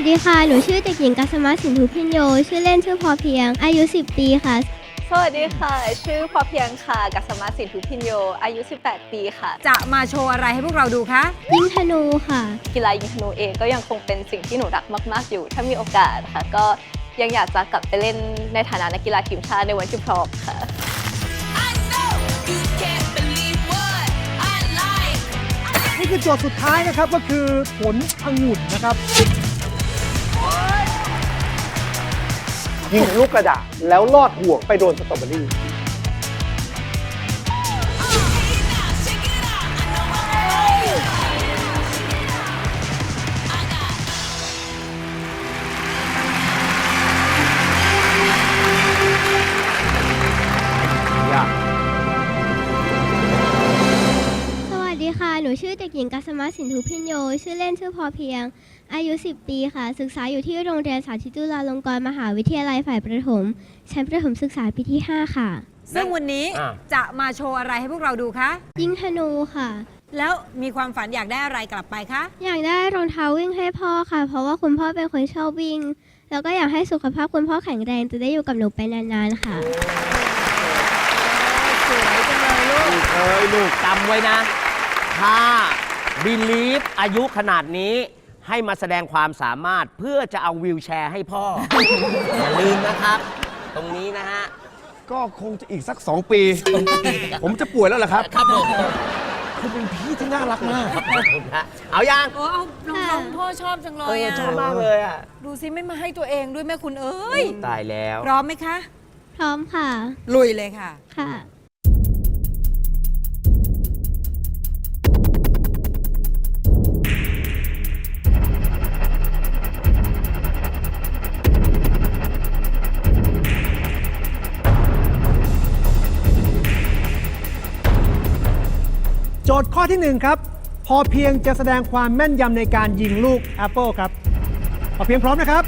สดีค่ะ หนูชื่อเด็กหญิงกัสมาสินทุพินโย ชื่อเล่นชื่อพอเพียง อายุ 10 ปีค่ะ สวัสดีค่ะ ชื่อพอเพียงค่ะ กัสมาสินทุพินโย อายุ 18 ปีค่ะ จะมาโชว์อะไรให้พวกเราดูคะ ยิงธนูค่ะ กีฬายิงธนูเองก็ยังคงเป็นสิ่งที่หนูรักมาก ๆ อยู่ ถ้ามีโอกาสค่ะ ก็ยังอยากจะกลับไปเล่นในฐานะนักกีฬาทีมชาติในวันที่พร้อมค่ะ I know you can't believe what I like. นี่คือโจทย์สุดท้ายนะครับก็คือผลองุ่นนะครับ ยิงลูกกระดาษแล้วลอดห่วงไปโดนสตรอเบอรี่ สมาสินทุพินโย ชื่อเล่นชื่อพอเพียง อายุ 10 ปีค่ะ ศึกษาอยู่ที่โรงเรียนสาธิตจุฬาลงกรณ์มหาวิทยาลัยฝ่ายประถม ชั้นประถมศึกษาปีที่ 5 ค่ะ ซึ่งวันนี้อะ จะมาโชว์อะไรให้พวกเราดูคะ ยิงธนูค่ะ แล้วมีความฝันอยากได้อะไรกลับไปคะ อยากได้รองเท้าวิ่งให้พ่อค่ะ เพราะว่าคุณพ่อเป็นคนชอบวิ่ง แล้วก็อยากให้สุขภาพคุณพ่อแข็งแรงจะได้อยู่กับหนูไปนานๆค่ะ สวยจังเลยลูก เอ้ยลูกจำไว้นะ ถ้า บิลีฟอายุขนาดนี้ให้มาแสดงความสามารถเพื่อจะเอาวิวแชร์ให้พ่อ อย่าลืมนะครับ ตรงนี้นะฮะ ก็คงจะอีกสัก 2 ปี ผมจะป่วยแล้วเหรอครับ ครับผมคุณเป็นพี่ที่น่ารักมากขอบคุณฮะเอายังโอ้เอารองเท้าคุณพ่อชอบจังเลเอยออะชอบมากเลยอะ ดูซิไม่มาให้ตัวเองด้วยแม่คุณเอ้ย ตายแล้ว พร้อมไหมคะ พร้อมค่ะ ลุยเลยค่ะ ค่ะ จทย์ข้อที่ 1 ครับ พอเพียงจะแสดงความแม่นยำในการยิงลูกแอปเปิลครับ พอเพียงพร้อมนะครับ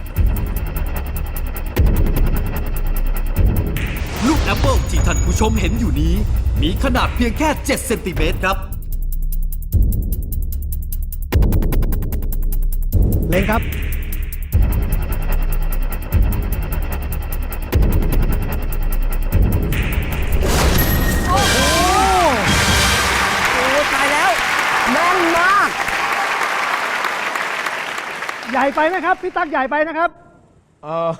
ลูกแอปเปิลที่ท่านผู้ชมเห็นอยู่นี้ มีขนาดเพียงแค่ 7 เซนติเมตรครับ เล็งครับ ญ่ไปไหมครับ พี่ตั๊กใหญ่ไปนะครับ เออ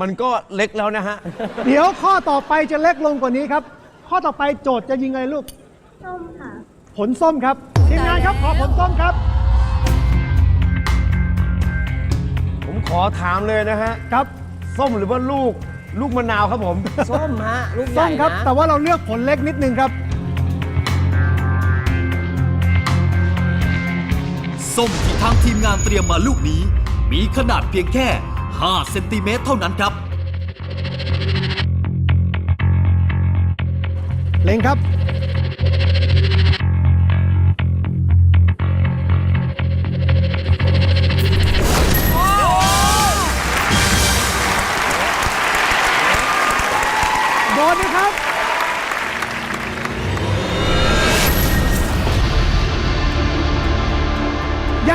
มันก็เล็กแล้วนะฮะ เดี๋ยวข้อต่อไปจะเล็กลงกว่านี้ครับ ข้อต่อไปโจทย์จะยิงอะไรลูก ส้มค่ะ ผลส้มครับทีมงานครับขอผลส้มครับ ผมขอถามเลยนะฮะ ครับ ส้มหรือว่าลูก ลูกมะนาวครับผม ส้มฮะลูกใหส้ญ่มครับ นะแต่ว่าเราเลือกผลเล็กนิดนึงครับ ส้มที่ทางทีมงานเตรียมมาลูกนี้ มีขนาดเพียงแค่ 5 เซนติเมตรเท่านั้นครับ เล็งครับ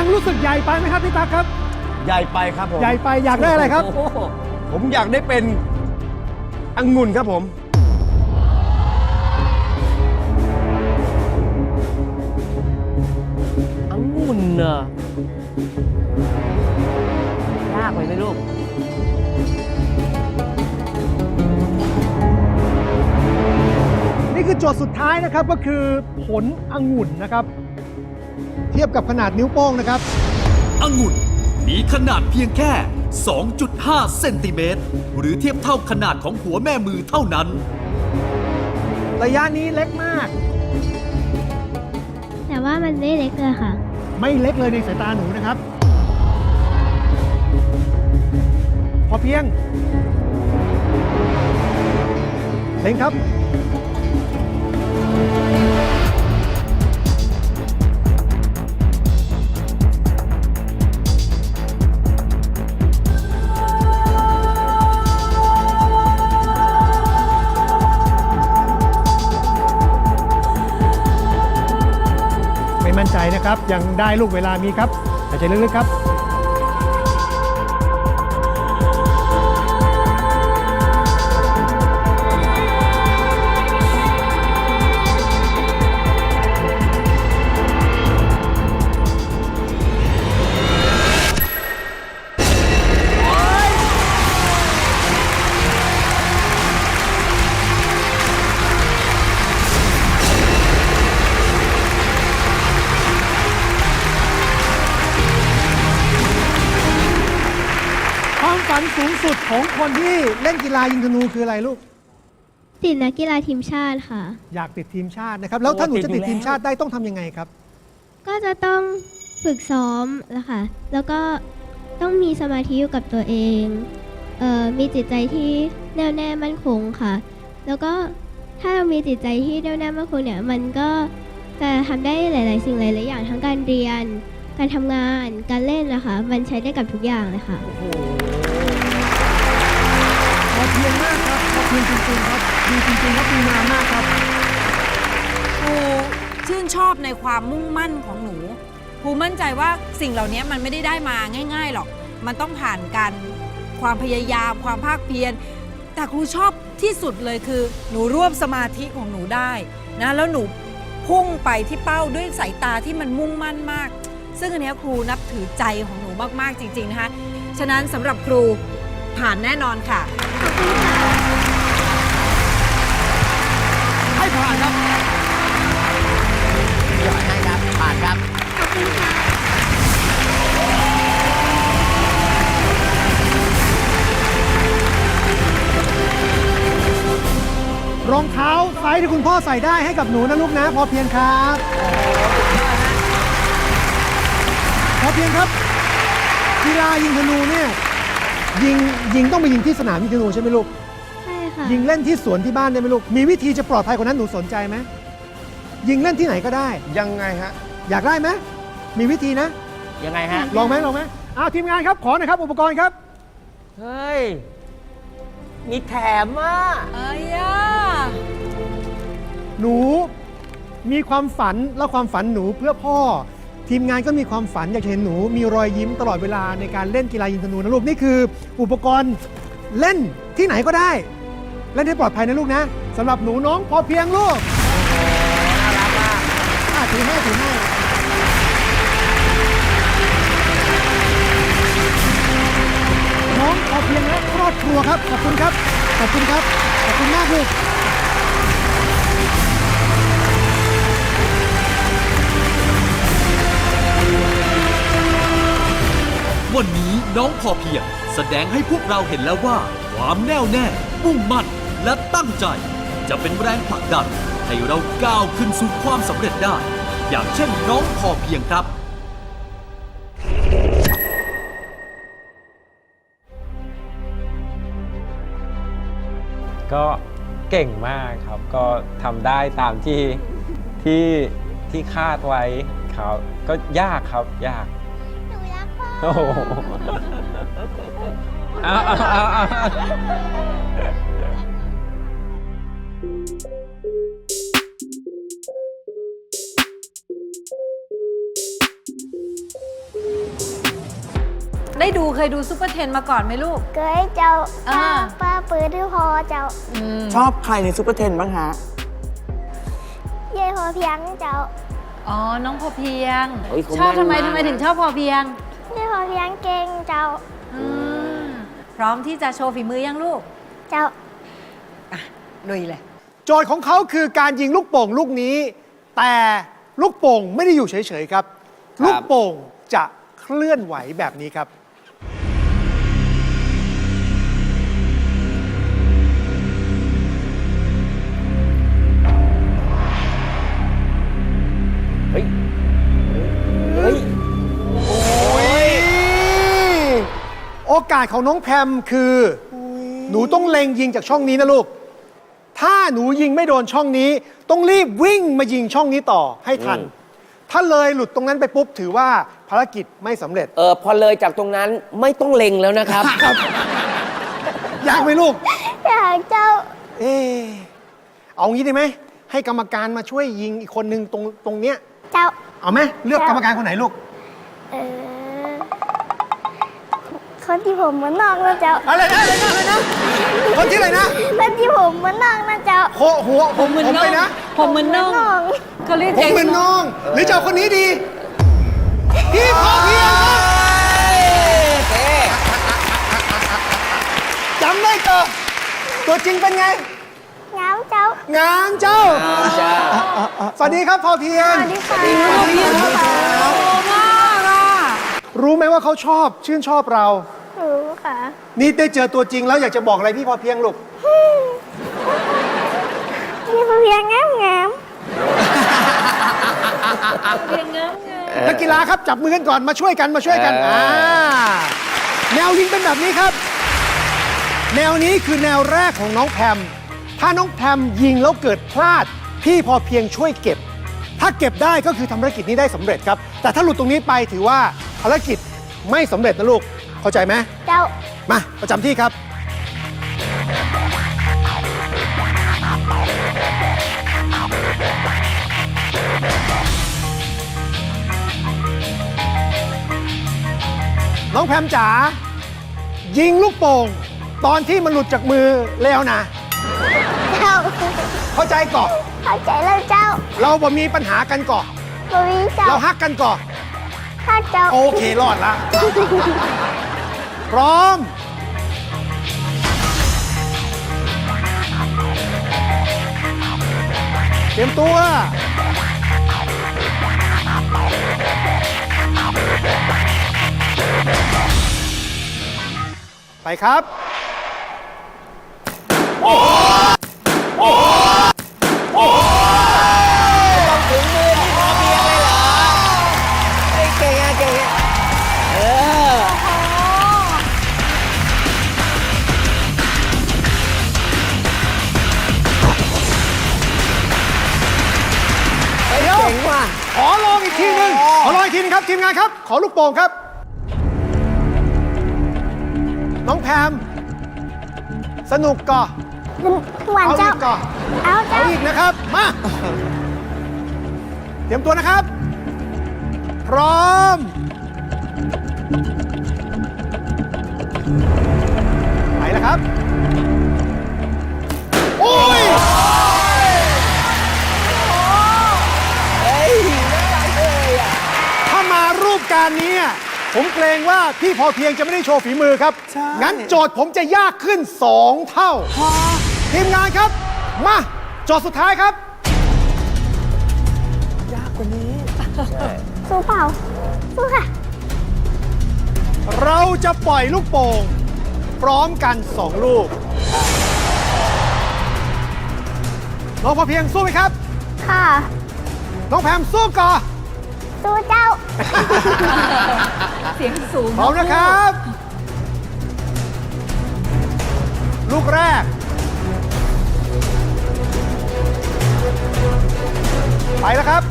ยังรู้สึกใหญ่ไปไหมครับพี่ตั๊กครับ ใหญ่ไปครับผมใหญ่ไปอยากได้อะไรครับโอ้โหผมอยากได้เป็นองุ่นครับผม องุ่นเหรอยากไปไหมลูก นี่คือโจทย์สุดท้ายนะครับก็คือผลองุ่นนะครับ เทียบกับขนาดนิ้วโป้งนะครับองุ่นมีขนาดเพียงแค่ 2.5 เซนติเมตร หรือเทียบเท่าขนาดของหัวแม่มือเท่านั้น ระยะนี้เล็กมาก แต่ว่ามันไม่เล็กเลยค่ะ ไม่เล็กเลยในสายตาหนูนะครับ พอเพียงเล็งครับ นะครับ ยังได้ลูกเวลามีครับหายใจลึกๆครับ คนที่เล่นกีฬายิงธนูคืออะไรลูก ติดนักกีฬาทีมชาติค่ะ อยากติดทีมชาตินะครับ แล้วถ้าหนูจะติดทีมชาติได้ต้องทำยังไงครับ ก็จะต้องฝึกซ้อมแล้วค่ะ แล้วก็ต้องมีสมาธิอยู่กับตัวเองเอ่อมีจิตใจที่แน่วแน่มั่นคงค่ะ แล้วก็ถ้าเรามีจิตใจที่แน่วแน่มั่นคงเนี่ยมันก็จะทำได้หลาย ๆ สิ่งหลายๆอย่างทั้งการเรียน การทำงาน การเล่นนะคะ มันใช้ได้กับทุกอย่างเลยค่ะพอ เพียงมากครับพอเพียงจริงๆครับดีจริงๆครับดีงามมากครับ ครูชื่นชอบในความมุ่งมั่นของหนูครูมั่นใจว่าสิ่งเหล่านี้มันไม่ได้ได้มาง่าย ๆหรอก มันต้องผ่านการความพยายาม ความภาคเพียร แต่ครูชอบที่สุดเลยคือ หนูรวบสมาธิของหนูได้นะแล้วหนูพุ่งไปที่เป้าด้วยสายตาที่มันมุ่งมั่นมาก ซึ่งอันเนี้ยครูนับถือใจของหนูมากๆจริงๆนะคะ ฉะนั้นสำหรับครู ผ่านแน่นอนค่ะ ให้ผ่านครับยกให้ครับ ผ่านครับ ขอบคุณค่ะ รองเท้าไซส์ที่คุณพ่อใส่ได้ให้กับหนูนะลูกนะ พอเพียงครับ พอเพียงครับกีฬายิงธนูเนี่ย ยิงยิงต้องไปยิงที่สนามยิงธนูใช่ไหมลูก ใช่ค่ะ ยิงเล่นที่สวนที่บ้านได้ไหมลูก มีวิธีจะปลอดภัยกว่านั้นหนูสนใจไหมยิงเล่นที่ไหนก็ได้ ยังไงฮะ อยากได้ไหมมีวิธีนะ ยังไงฮะ ลองไหมลองไหมอ้าวทีมงานครับขอหน่อยครับอุปกรณ์ครับเฮ้ย มีแถมอะเอ้ยอะหนูมีความฝันและความฝันหนูเพื่อพ่อ ทีมงานก็มีความฝันอยากเห็นหนูมีรอยยิ้มตลอดเวลาในการเล่นกีฬายิงธนูนะลูกนี่คือ อุปกรณ์เล่นที่ไหนก็ได้เล่นให้ปลอดภัยนะลูกนะสำหรับหนูน้องพอเพียงลูกน่ารักมากอะถือให้ถือให้น้องพอเพียงและครอบครัวครับขอบคุณครับขอบคุณครับขอบคุณมากลูก น้องพอเพียง แสดงให้พวกเราเห็นแล้วว่า ความแน่วแน่ มุ่งมั่น และตั้งใจ จะเป็นแรงผลักดัน ให้เราก้าวขึ้นสู่ความสำเร็จได้ อย่างเช่นน้องพอเพียงครับ ก็เก่งมากครับ ก็ทำได้ตามที่ที่ที่คาดไว้ครับก็ยากครับยาก โอ้โหเอาเอาเอาเอาได้ดูเคยดูซุปเปอร์เทนมาก่อนไหมลูกเคยเจ้าอ่า ป้าปืนที่พอเจ้าชอบใครในซูเปอร์เทนบ้างฮะ เย่พอเพียงเจ้า อ๋อ น้องพอเพียง เฮ้ยเขาชอบทำไมมาก ทำไมถึงชอบพอเพียง เย่พอเพียงเก่งเจ้า อืมพร้อมที่จะโชว์ฝีมือยังลูก เจ้าลุยเลย โจทย์ของเขาคือการยิงลูกโป่งลูกนี้ แต่ลูกโป่งไม่ได้อยู่เฉย ๆ ครับครับลูกโป่งจะเคลื่อนไหวแบบนี้ครับ อกาสของน้องแพมคือ หนูต้องเล็งยิงจากช่องนี้นะลูก ถ้าหนูยิงไม่โดนช่องนี้ ต้องรีบวิ่งมายิงช่องนี้ต่อให้ทันอืมถ้าเลยหลุดตรงนั้นไปปุ๊บถือว่าภารกิจไม่สำเร็จ เออพอเลยจากตรงนั้นไม่ต้องเล็งแล้วนะครับ อยากไหมลูก อยากเจ้า เออเอางี้ได้ไหม ให้กรรมการมาช่วยยิงอีกคนนึงตรงตรงเนี้ย เจ้า เอาไหมเลือกกรรมการคนไหนลูก เออ คนที่ผมเหมือนน้องนะเจ้าอะไรนะอะไรนะอะไรนะคนที่อะไรนะคนที่ผมเหมือนน้องนะเจ้าโคหัวผมผมไปนะผมเหมือนน้องน้องเขาเรียกผมเก่งเหมือนน้อง หรือเจ้าคนนี้ดีพี่พอเพียงครับจำได้ก็ตัวจริงเป็นไงงามเจ้างามเจ้า สวัสดีครับพอเพียงสวัสดีค่ะ รู้ไหมว่าเขาชอบชื่นชอบเรา รู้ค่ะ นี่ได้เจอตัวจริงแล้วอยากจะบอกอะไรพี่พอเพียงลูก พี่พอเพียงงามงามนักกีฬาครับจับมือกันก่อนมาช่วยกันมาช่วยกันเอออ่่าแนวยิงเป็นแบบนี้ครับ แนวนี้คือแนวแรกของน้องแพม ถ้าน้องแพมยิงแล้วเกิดพลาด พี่พอเพียงช่วยเก็บ ถ้าเก็บได้ก็คือทำภารกิจนี้ได้สำเร็จครับ แต่ถ้าหลุดตรงนี้ไปถือว่า ภารกิจไม่สำเร็จนะลูก เข้าใจไหม เจ้า มา ประจำที่ครับ น้องแพมจ๋ายิงลูกโป่ง ตอนที่มันหลุดจากมือแล้วนะ เจ้า เข้าใจก่อนเข้าใจแล้วเจ้า เราบ่มีปัญหากันก่อนบวีเจ้า เราฮักกันก่อน ข้าเจ้าโอเครอดละ พร้อม เตรียมตัว ไปครับ ทีหนึงครับทีมงานครับ ขอลูกโป่งครับ น้องแพมสนุกก่อหวานเอาอีเจ้ากก่อเอาเอาเจ้าอีกนะครับ มา เตรียมตัวนะครับ พร้อม ไปแล้วครับ โอ้ย การนี้อะผมเกรงว่าพี่พอเพียงจะไม่ได้โชว์ฝีมือครับ งั้นโจทย์ผมจะยากขึ้น 2 เท่า ทีมงานครับ มา โจทย์สุดท้ายครับสู้เปล่า สู้ค่ะ เราจะปล่อยลูกโป่งพร้อมกัน 2 ลูก น้องพอเพียงสู้ไหมครับ ค่ะ น้องแพมสู้ก่อน สู้เจ้า เสียงสูงพร้อมนะครับ ลูกแรก ไปแล้วครับ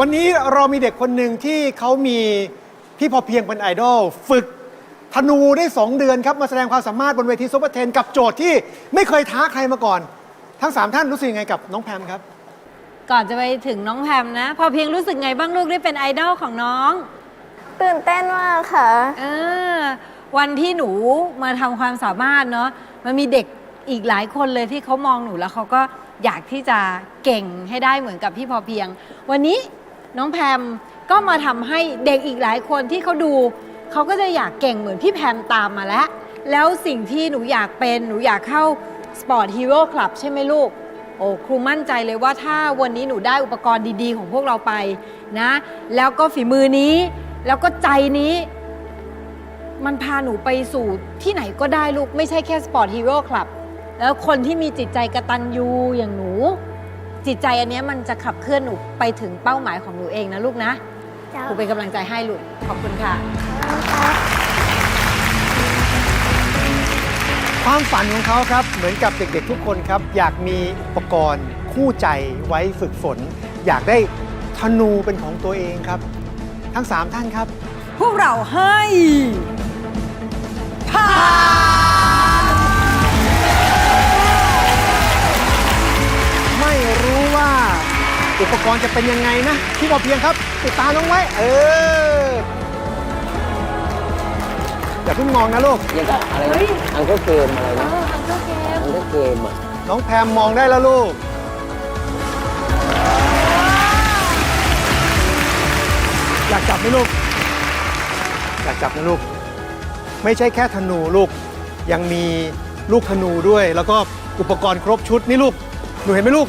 วันนี้เรามีเด็กคนหนึ่งที่เขามีพี่พอเพียงเป็นไอดอลฝึกธนูได้ 2 เดือนครับ มาแสดงความสามารถบนเวทีซุปเปอร์เทนกับโจทย์ที่ไม่เคยท้าใครมาก่อน ทั้ง 3 ท่านรู้สึกยังไงกับน้องแพมครับ ก่อนจะไปถึงน้องแพมนะ พอเพียงรู้สึกไงบ้างลูกได้เป็นไอดอลของน้องตื่นเต้นมากค่ะ เออวันที่หนูมาทำความสามารถเนาะมันมีเด็กอีกหลายคนเลยที่เขามองหนูแล้วเขาก็อยากที่จะเก่งให้ได้เหมือนกับพี่พอเพียง วันนี้ น้องแพมก็มาทำให้เด็กอีกหลายคนที่เขาดู เขาก็จะอยากเก่งเหมือนพี่แพมตามมาแล้ว แล้วสิ่งที่หนูอยากเป็นหนูอยากเข้าสปอร์ตฮีโร่คลับใช่ไหมลูก โอ้ครูมั่นใจเลยว่าถ้าวันนี้หนูได้อุปกรณ์ดีๆ ของพวกเราไปนะ แล้วก็ฝีมือนี้ แล้วก็ใจนี้ มันพาหนูไปสู่ที่ไหนก็ได้ลูก ไม่ใช่แค่สปอร์ตฮีโร่คลับ แล้วคนที่มีจิตใจกระตันยูอย่างหนู จิตใจอันเนี้ยมันจะขับเคลื่อนหนูไปถึงเป้าหมายของหนูเองนะลูกนะเจ้าครูเป็นกำลังใจให้ลูกขอบคุณค่ะขอบคุณค่ะ ความฝันของเขาครับเหมือนกับเด็กๆทุกคนครับ อยากมีอุปกรณ์คู่ใจไว้ฝึกฝน อยากได้ธนูเป็นของตัวเองครับ ทั้ง 3 ท่านครับ พวกเราให้ผ่าน อุปกรณ์จะเป็นยังไงนะพี่พอเพียงครับ ติดตามน้องไว้ เอออย่าเพิ่งมองนะลูกยังก็อะไรนะอังเคิลเกมอะไรนะอังเคิลเกมอังเคิลเกมอะน้องแพมมองได้แล้วลูกอยากจับไหมลูกอยากจับนะลูก ไม่ใช่แค่ธนูลูก ยังมีลูกธนูด้วย แล้วก็อุปกรณ์ครบชุดนี่ลูก หนูเห็นไหมลูก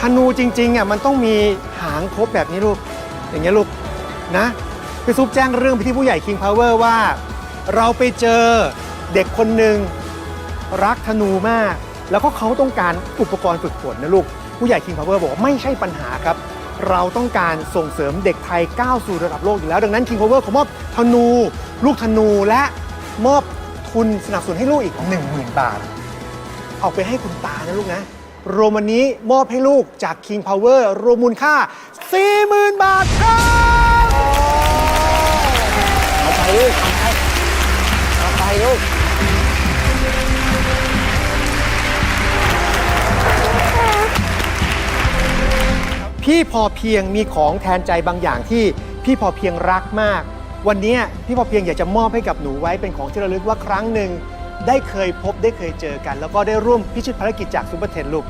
ธนูจริงๆอะมันต้องมีหางครบแบบนี้ลูก อย่างเงี้ยลูกนะพี่ซุปแจ้งเรื่องไปที่ผู้ใหญ่ King Power ว่า เราไปเจอเด็กคนหนึ่งรักธนูมาก แล้วก็เขาต้องการอุปกรณ์ฝึกฝนนะลูก ผู้ใหญ่ King Power บอกว่าไม่ใช่ปัญหาครับ เราต้องการส่งเสริมเด็กไทยก้าวสู่ระดับโลกอยู่แล้ว ดังนั้น King Power ขอมอบธนู ลูกธนูและมอบทุนสนับสนุนให้ลูกอีก 10,000 บาท เอาไปให้คุณตานะลูกนะ รวมวันนี้มอบให้ลูกจาก King Power รวมมูลค่า 40,000 บาทครับเอาไปลูกเอาไปเอาไปลูกพี่พอเพียงมีของแทนใจบางอย่างที่พี่พอเพียงรักมาก วันนี้พี่พอเพียงอยากจะมอบให้กับหนูไว้เป็นของที่ระลึกว่าครั้งหนึ่ง ได้เคยพบได้เคยเจอกัน แล้วก็ได้ร่วมพิชิตภารกิจจากซูเปอร์เทนลูก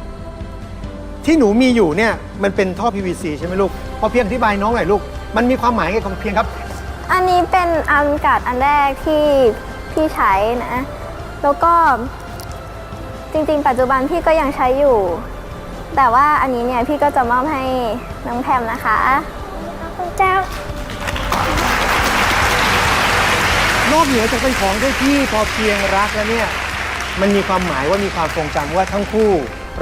ที่หนูมีอยู่เนี่ยมันเป็นท่อ PVC ใช่ไหมลูกพอเพียงอธิบายน้องหน่อยลูก มันมีความหมายไงของเพียงครับ อันนี้เป็นอันกัดอันแรกที่พี่ใช้นะ แล้วก็จริงๆ ปัจจุบันพี่ก็ยังใช้อยู่ แต่ว่าอันนี้เนี่ยพี่ก็จะมอบให้น้องแพมนะคะ อกเหนือจากเป็นของที่พี่พอเพียงรักแล้วเนี่ย มันมีความหมายว่ามีความทรงจำว่าทั้งคู่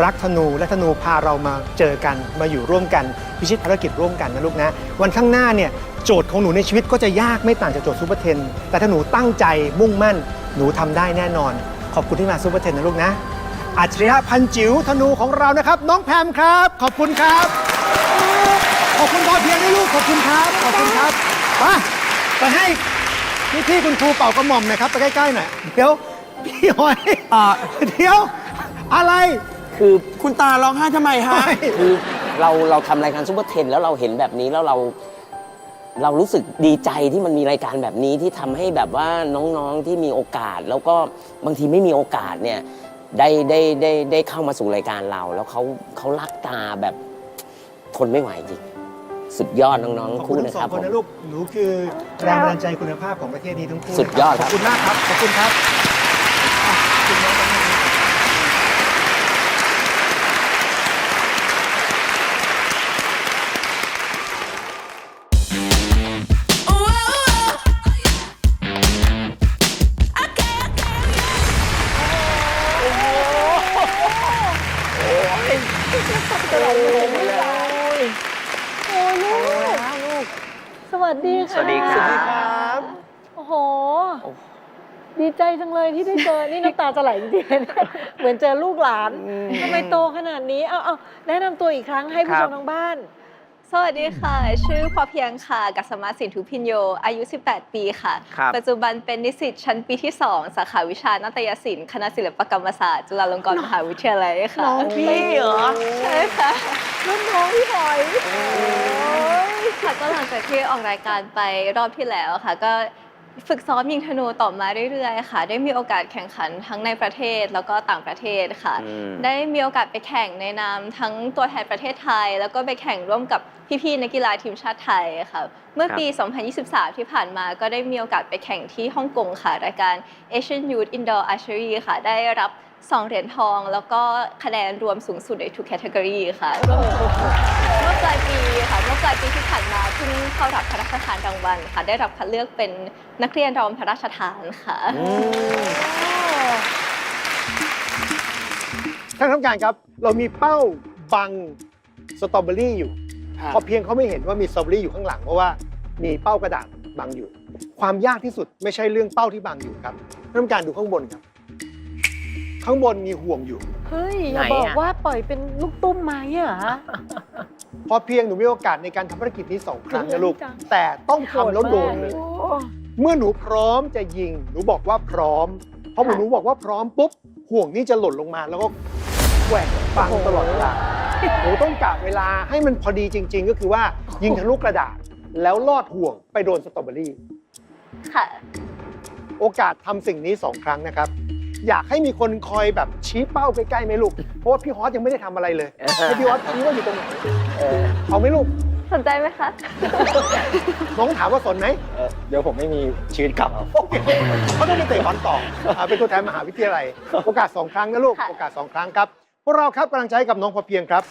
รักธนูและธนูพาเรามาเจอกันมาอยู่ร่วมกันพิชิตภารกิจร่วมกันนะลูกนะ วันข้างหน้าเนี่ยโจทย์ของหนูในชีวิตก็จะยากไม่ต่างจากโจทย์ซูเปอร์เทน แต่ถ้าหนูตั้งใจมุ่งมั่น หนูทำได้แน่นอน ขอบคุณที่มาซูเปอร์เทนนะลูกนะอัจฉริยะพันจิ๋วธนูของเรานะครับ น้องแพมครับ ขอบคุณครับ ขอบคุณพอเพียงด้วยลูกขอบคุณครับ ขอบคุณครับไปไปให้ พี่พี่คุณครูเป่ากระหม่อมหน่อยครับไปใกล้ๆหน่อยเดี๋ยว พี่หอยอ่า เดี๋ยว อะไร คือคุณตาร้องไห้ทำไมฮะ คือเราเราทำรายการซูเปอร์เทนแล้วเราเห็นแบบนี้แล้วเรา เรารู้สึกดีใจที่มันมีรายการแบบนี้ที่ทำให้แบบว่าน้องๆที่มีโอกาส แล้วก็บางทีไม่มีโอกาสเนี่ยได้ได้ได้ได้เข้ามาสู่รายการเรา แล้วเขาเขารักตาแบบทนไม่ไหวจริง สุดยอดน้องขอบๆคุคู่ณนะทั้งสอครับงคผนมนะลูกหนูคือแรงบันดาลใจคุณภาพของประเทศนี้ทั้งคู่สุดยอดนะครับขอบคุณมากครับ ขอบคุณครับอะคุณน้อง วัสดีค่ะสวัสดีครับ โอ้โห ดีใจจังเลยที่ได้เจอ นี่น้ำตาจะไหลจริงๆเนี่ยเหมือนเจอลูกหลาน ทำไมโตขนาดนี้ เอาเอาแนะนำตัวอีกครั้งให้ผู้ชมทางบ้าน สวัสดีค่ะ ชื่อพอเพียงค่ะ กัสมาสินทุพินโย อายุ 18 ปีค่ะครับปัจจุบันเป็นนิสิตชั้นปีที่ 2 สาขาวิชานาฏยศิลป์คณะศิลปกรรมศาสตร์จุฬาลงกรณ์มหาวิทยาลัยค่ะ น้องพี่เหรอ ใช่ค่ะรุ่นน้องพี่หอย ค่ะก็หลังจากที่ออกรายการไปรอบที่แล้วค่ะ ก็ฝึกซ้อมยิงธนูต่อมาเรื่อยๆ ค่ะ ได้มีโอกาสแข่งขันทั้งในประเทศแล้วก็ต่างประเทศค่ะ อืม ได้มีโอกาสไปแข่งในนามทั้งตัวแทนประเทศไทย แล้วก็ไปแข่งร่วมกับพี่ๆนักกีฬาทีมชาติไทยค่ะ เมื่อปี 2023 ที่ผ่านมาก็ได้มีโอกาสไปแข่งที่ฮ่องกงค่ะ รายการ Asian Youth Indoor Archery ค่ะ ได้รับ 2 เหรียญทอง แล้วก็คะแนนรวมสูงสุดในทุกแคตตากรีค่ะเมื่อ ปลายปีค่ะเมื่อปลายปีที่ผ่านมาเพิ่งเข้ารับพระราชทานรางวัลค่ะ ได้รับคัดเลือกเป็นนักเรียนรอมพระราชทานค่ะท่านทำการครับ เรามีเป้าบังสตรอเบอรี่อยู่ครับพอเพียงเขาไม่เห็นว่ามีสตรอเบอรี่อยู่ข้างหลังเพราะว่ามีเป้ากระดาษบังอยู่ ความยากที่สุดไม่ใช่เรื่องเป้าที่บังอยู่ครับท่านทำการดูข้างบนครับ ข้างบนมีห่วงอยู่ เฮ้ยไหนอย่าบอกอะว่าปล่อยเป็นลูกตุ้มไม้เหรอ พอเพียงหนูมีโอกาสในการทำภารกิจนี้สองครั้งนะลูก จัง แต่ต้องทำแล้วโดนเลย โอ้เมื่อหนูพร้อมจะยิง หนูบอกว่าพร้อมพอหนูบอกว่าพร้อมปุ๊บ ห่วงนี้จะหล่นลงมาแล้วก็แหวกปังตลอดเวลา หนูต้องกะเวลาให้มันพอดีจริง ๆ ก็คือว่ายิงทะลุกระดาษ แล้วลอดห่วงไปโดนสตรอเบอรี่ ค่ะ โอกาสทำสิ่งนี้สองครั้งนะครับ อยากให้มีคนคอยแบบชี้เป้าใกล้ๆไหมลูก เพราะว่าพี่ฮอสยังไม่ได้ทำอะไรเลยให้พี่ฮอสชี้ว่าอยู่ตรงไหนเอาไหมลูก สนใจไหมคะ น้องถามว่าสนไหมเดี๋ยวผมไม่มีชีวิตกลับ โอเคเขาต้องไปเตะบอลต่ออ่าเป็นตัวแทนมหาวิทยาลัย โอกาสสองครั้งนะลูก ค่ะ โอกาสสองครั้งครับ พวกเราครับกำลังใจให้กับน้องพอเพียงครับ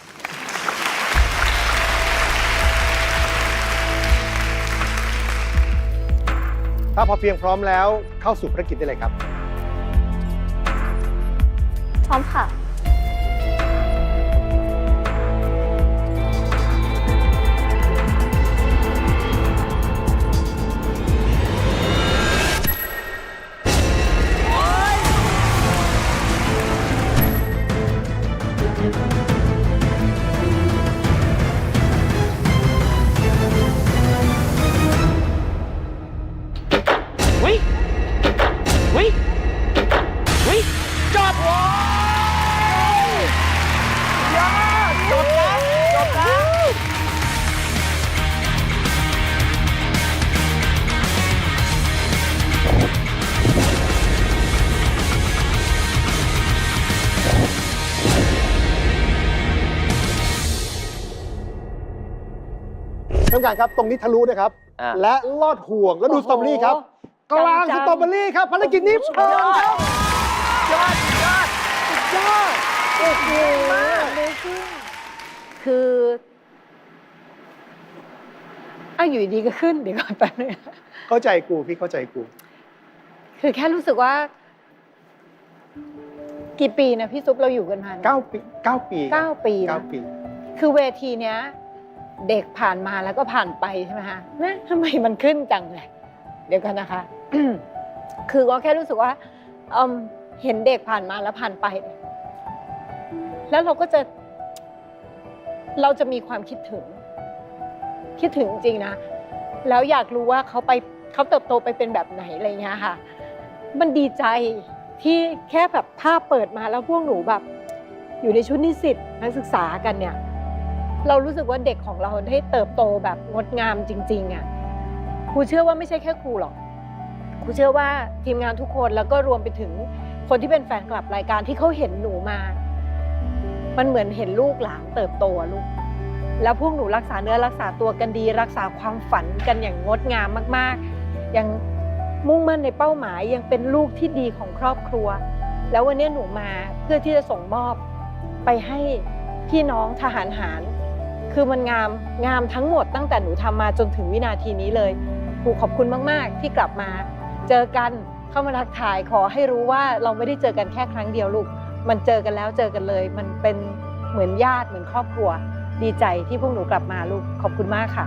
ถ้าพอเพียงพร้อมแล้วเข้าสู่ภารกิจได้เลยครับ พร้อมค่ะ การครับ ตรงนี้ทะลุนะครับ อะและลอดห่วงแล้วดูสตรอเบอรี่ครับ กลางจัสงๆ ตรอเบอรี่ครับภารกิจนี้ผ่านครับยอดยอดยอดโอ้โหเมซิ่งคืออะอยู่ดีๆก็ขึ้นเดี๋ยวก่อนแป๊บนึงเข้าใจกูพี่เข้าใจกู คือแค่รู้สึกว่า กี่ปีนะพี่ซุปเราอยู่กันมาเนี่ย9 ปี 9 ปีเก้าปีนะเก้าปี คือเวทีเนี้ย เด็กผ่านมาแล้วก็ผ่านไปใช่ไหมฮะนะทำไมมันขึ้นจังเลยเดี๋ยวกันนะคะ คือก็แค่รู้สึกว่าเเห็นเด็กผ่านมาแล้วผ่านไป แล้วเราก็จะ เราจะมีความคิดถึง คิดถึงจริงนะ แล้วอยากรู้ว่าเขาไปเขาเติบโตไปเป็นแบบไหนอะไรเงี้ยค่ะ มันดีใจที่แค่แบบภาพเปิดมาแล้วพวกหนูแบบ อยู่ในชุดนิสิตนักศึกษากันเนี่ย เรารู้สึกว่าเด็กของเราได้เติบโตแบบงดงามจริงๆอะครูเชื่อว่าไม่ใช่แค่ครูหรอกครูเชื่อว่าทีมงานทุกคนแล้วก็รวมไปถึงคนที่เป็นแฟนคลับรายการที่เขาเห็นหนูมา มันเหมือนเห็นลูกหลานเติบโตลูก แล้วพวกหนูรักษาเนื้อรักษาตัวกันดี รักษาความฝันกันอย่างงดงามมากๆ ยังมุ่งมั่นในเป้าหมายยังเป็นลูกที่ดีของครอบครัว แล้ววันนี้หนูมาเพื่อที่จะส่งมอบไปให้พี่น้องทหารหาร คือมันงามงามทั้งหมดตั้งแต่หนูทำมาจนถึงวินาทีนี้เลยครูขอบคุณมากๆ ที่กลับมา เจอกันเข้ามาทักทายขอให้รู้ว่าเราไม่ได้เจอกันแค่ครั้งเดียวลูก มันเจอกันแล้วเจอกันเลย มันเป็นเหมือนญาติเหมือนครอบครัว ดีใจที่พวกหนูกลับมาลูกขอบคุณมากค่ะ